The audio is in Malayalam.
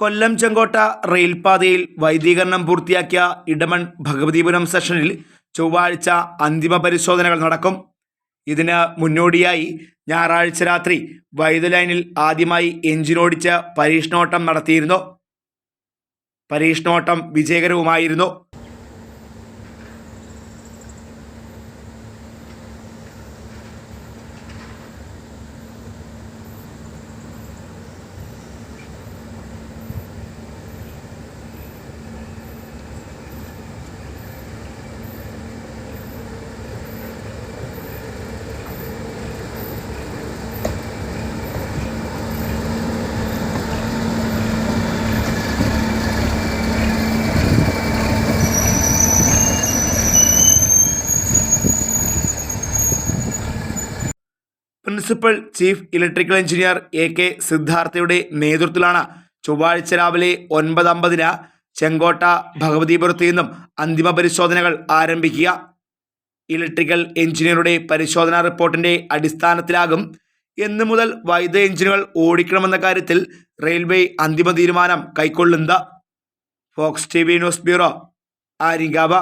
കൊല്ലം ചെങ്കോട്ട റെയിൽപാതയിൽ വൈദ്യീകരണം പൂർത്തിയാക്കിയ ഇടമൺ ഭഗവതിപുരം സെഷനിൽ ചൊവ്വാഴ്ച അന്തിമ പരിശോധനകൾ നടക്കും. ഇതിന് മുന്നോടിയായി ഞായറാഴ്ച രാത്രി വൈദ്യുത ലൈനിൽ ആദ്യമായി എഞ്ചിനോടിച്ച് പരീക്ഷണോട്ടം നടത്തിയിരുന്നു. പരീക്ഷണോട്ടം വിജയകരവുമായിരുന്നു. Principal chief electrical engineer A K സിദ്ധാർത്ഥയുടെ നേതൃത്വത്തിലാണ് ചൊവ്വാഴ്ച രാവിലെ ഒൻപത് അമ്പതിന് ചെങ്കോട്ട ഭഗവതിപുരത്ത് നിന്നും അന്തിമ പരിശോധനകൾ ആരംഭിക്കുക. ഇലക്ട്രിക്കൽ എഞ്ചിനീയറുടെ പരിശോധനാ റിപ്പോർട്ടിന്റെ അടിസ്ഥാനത്തിലാകും എന്നു മുതൽ വൈദ്യുത എഞ്ചിനുകൾ ഓടിക്കണമെന്ന കാര്യത്തിൽ റെയിൽവേ അന്തിമ തീരുമാനം കൈക്കൊള്ളുന്നത്. Fox TV news bureau ആരിങ്കാവ